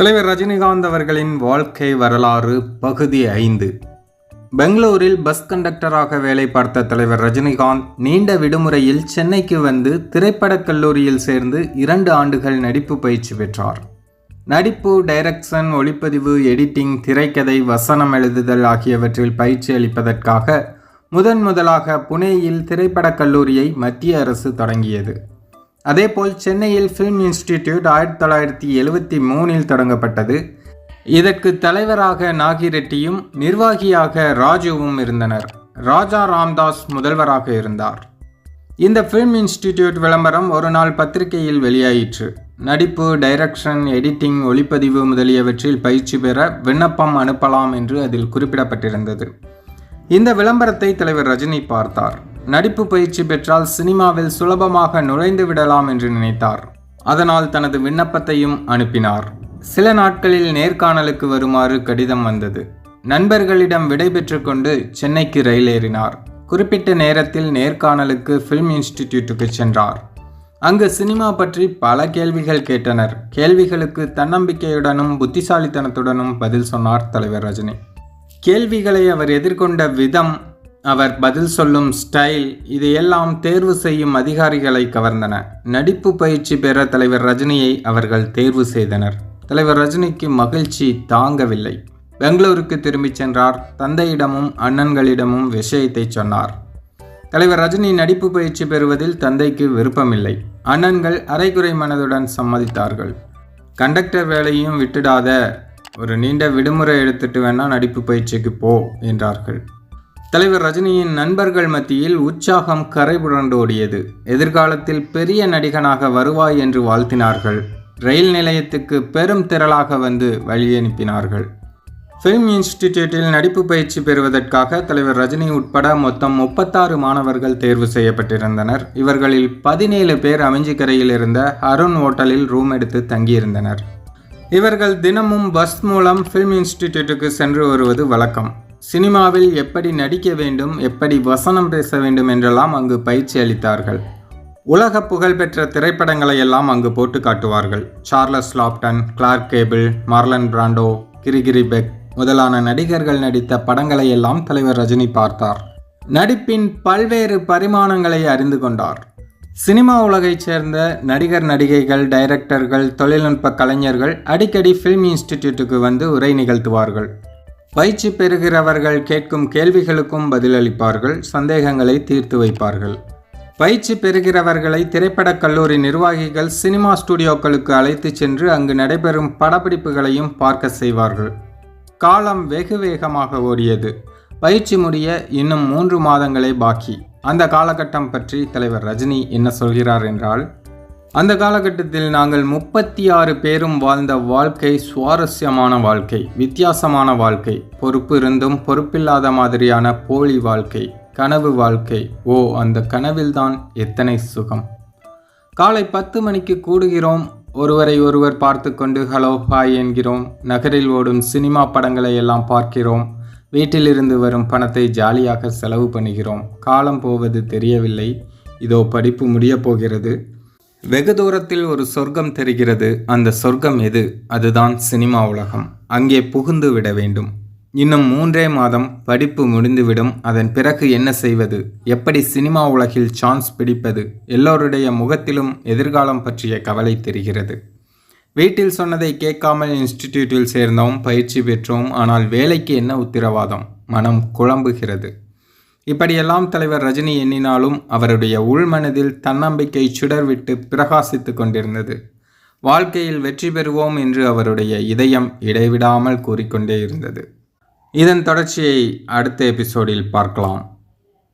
தலைவர் ரஜினிகாந்த் அவர்களின் வாழ்க்கை வரலாறு பகுதி ஐந்து. பெங்களூரில் பஸ் கண்டக்டராக வேலை பார்த்த தலைவர் ரஜினிகாந்த் நீண்ட விடுமுறையில் சென்னைக்கு வந்து திரைப்படக் கல்லூரியில் சேர்ந்து இரண்டு ஆண்டுகள் நடிப்பு பயிற்சி பெற்றார். நடிப்பு டைரக்ஷன் ஒளிப்பதிவு எடிட்டிங் திரைக்கதை வசனம் எழுதுதல் ஆகியவற்றில் பயிற்சி அளிப்பதற்காக முதன் முதலாக புனேயில் திரைப்படக் கல்லூரியை மத்திய அரசு தொடங்கியது. அதேபோல் சென்னையில் ஃபிலிம் இன்ஸ்டிடியூட் ஆயிரத்தி தொள்ளாயிரத்தி எழுவத்தி மூணில் தொடங்கப்பட்டது. இதற்கு தலைவராக நாகி ரெட்டியும் நிர்வாகியாக ராஜுவும் இருந்தனர். ராஜா ராம்தாஸ் முதல்வராக இருந்தார். இந்த ஃபிலிம் இன்ஸ்டிடியூட் விளம்பரம் ஒரு நாள் பத்திரிகையில் வெளியாயிற்று. நடிப்பு டைரக்ஷன் எடிட்டிங் ஒளிப்பதிவு முதலியவற்றில் பயிற்சி பெற விண்ணப்பம் அனுப்பலாம் என்று அதில் குறிப்பிடப்பட்டிருந்தது. இந்த விளம்பரத்தை தலைவர் ரஜினி பார்த்தார். நடிப்பு பயிற்சி பெற்றால் சினிமாவில் சுலபமாக நுழைந்து விடலாம் என்று நினைத்தார். அதனால் தனது விண்ணப்பத்தையும் அனுப்பினார். சில நாட்களில் நேர்காணலுக்கு வருமாறு கடிதம் வந்தது. நண்பர்களிடம் விடை கொண்டு சென்னைக்கு ரயில் ஏறினார். குறிப்பிட்ட நேரத்தில் நேர்காணலுக்கு ஃபிலிம் இன்ஸ்டிடியூட்டுக்கு சென்றார். அங்கு சினிமா பற்றி பல கேள்விகள் கேட்டனர். கேள்விகளுக்கு தன்னம்பிக்கையுடனும் புத்திசாலித்தனத்துடனும் பதில் சொன்னார் தலைவர் ரஜினி. கேள்விகளை அவர் எதிர்கொண்ட விதம் அவர் பதில் சொல்லும் ஸ்டைல் இதையெல்லாம் தேர்வு செய்யும் அதிகாரிகளை கவர்ந்தன. நடிப்பு பயிற்சி பெற தலைவர் ரஜினியை அவர்கள் தேர்வு செய்தனர். தலைவர் ரஜினிக்கு மகிழ்ச்சி தாங்கவில்லை. பெங்களூருக்கு திரும்பிச் சென்றார். தந்தையிடமும் அண்ணன்களிடமும் விஷயத்தை சொன்னார். தலைவர் ரஜினி நடிப்பு பயிற்சி பெறுவதில் தந்தைக்கு விருப்பமில்லை. அண்ணன்கள் அரைகுறை மனதுடன் சம்மதித்தார்கள். கண்டக்டர் வேலையும் விட்டுடாத ஒரு நீண்ட விடுமுறை எடுத்துட்டு வேணா நடிப்பு பயிற்சிக்கு போ என்றார்கள். தலைவர் ரஜினியின் நண்பர்கள் மத்தியில் உற்சாகம் கரை புரண்டோடியது எதிர்காலத்தில் பெரிய நடிகனாக வருவாய் என்று வாழ்த்தினார்கள். ரயில் நிலையத்துக்கு பெரும் திரளாக வந்து வழியனுப்பினார்கள் ஃபிலிம் இன்ஸ்டிடியூட்டில் நடிப்பு பயிற்சி பெறுவதற்காக தலைவர் ரஜினி உட்பட மொத்தம் முப்பத்தாறு மாணவர்கள் தேர்வு செய்யப்பட்டிருந்தனர். இவர்களில் பதினேழு பேர் அமைஞ்சிக்கரையில் இருந்த அருண் ஹோட்டலில் ரூம் எடுத்து தங்கியிருந்தனர். இவர்கள் தினமும் பஸ் மூலம் ஃபிலிம் இன்ஸ்டிடியூட்டுக்கு சென்று வருவது வழக்கம். சினிமாவில் எப்படி நடிக்க வேண்டும் எப்படி வசனம் பேச வேண்டும் என்றெல்லாம் அங்கு பயிற்சி அளித்தார்கள். உலக புகழ்பெற்ற திரைப்படங்களை எல்லாம் அங்கு போட்டு காட்டுவார்கள். Charles Laughton Clark Gable Marlon Brando Gregory Peck முதலான நடிகர்கள் நடித்த படங்களை எல்லாம் தலைவர் ரஜினி பார்த்தார். நடிப்பின் பல்வேறு பரிமாணங்களை அறிந்து கொண்டார். சினிமா உலகைச் சேர்ந்த நடிகர் நடிகைகள் டைரக்டர்கள் தொழில்நுட்ப கலைஞர்கள் அடிக்கடி ஃபில்ம் இன்ஸ்டிடியூட்டுக்கு வந்து உரை நிகழ்த்துவார்கள். பயிற்சி பெறுகிறவர்கள் கேட்கும் கேள்விகளுக்கும் பதிலளிப்பார்கள் சந்தேகங்களை தீர்த்து வைப்பார்கள். பயிற்சி பெறுகிறவர்களை திரைப்படக் கல்லூரி நிர்வாகிகள் சினிமா ஸ்டுடியோக்களுக்கு அழைத்துச் சென்று அங்கு நடைபெறும் படப்பிடிப்புகளையும் பார்க்க செய்வார்கள். காலம் வெகு வேகமாக ஓடியது. பயிற்சி முடிய இன்னும் மூன்று மாதங்களே பாக்கி. அந்த காலகட்டம் பற்றி தலைவர் ரஜினி என்ன சொல்கிறார் என்றால் அந்த காலகட்டத்தில் நாங்கள் முப்பத்தி ஆறு பேரும் வாழ்ந்த வாழ்க்கை சுவாரஸ்யமான வாழ்க்கை வித்தியாசமான வாழ்க்கை. பொறுப்பு இருந்தும் பொறுப்பில்லாத மாதிரியான போலி வாழ்க்கை கனவு வாழ்க்கை. ஓ அந்த கனவில்தான் எத்தனை சுகம். காலை பத்து மணிக்கு கூடுகிறோம். ஒருவரை ஒருவர் பார்த்து கொண்டு ஹலோ ஹாய் என்கிறோம். நகரில் ஓடும் சினிமா படங்களை எல்லாம் பார்க்கிறோம். வீட்டிலிருந்து வரும் பணத்தை ஜாலியாக செலவு பண்ணுகிறோம். காலம் போவது தெரியவில்லை. இதோ படிப்பு முடியப் போகிறது. வெகு தூரத்தில் ஒரு சொர்க்கம் தெரிகிறது. அந்த சொர்க்கம் எது? அதுதான் சினிமா உலகம். அங்கே புகுந்து விட வேண்டும். இன்னும் மூன்றே மாதம் படிப்பு முடிந்துவிடும். அதன் பிறகு என்ன செய்வது? எப்படி சினிமா உலகில் சான்ஸ் பிடிப்பது? எல்லோருடைய முகத்திலும் எதிர்காலம் பற்றிய கவலை தெரிகிறது. வீட்டில் சொன்னதை கேட்காமல் இன்ஸ்டிடியூட்டில் சேர்ந்தோம். பயிற்சி பெற்றோம். ஆனால் வேலைக்கு என்ன உத்திரவாதம்? மனம் குழம்புகிறது. இப்படியெல்லாம் தலைவர் ரஜினி எண்ணினாலும் அவருடைய உள்மனதில் தன்னம்பிக்கை சுடர்விட்டு பிரகாசித்து கொண்டிருந்தது. வாழ்க்கையில் வெற்றி பெறுவோம் என்று அவருடைய இதயம் இடைவிடாமல் கூறிக்கொண்டே இருந்தது. இதன் தொடர்ச்சியை அடுத்த எபிசோடில் பார்க்கலாம்.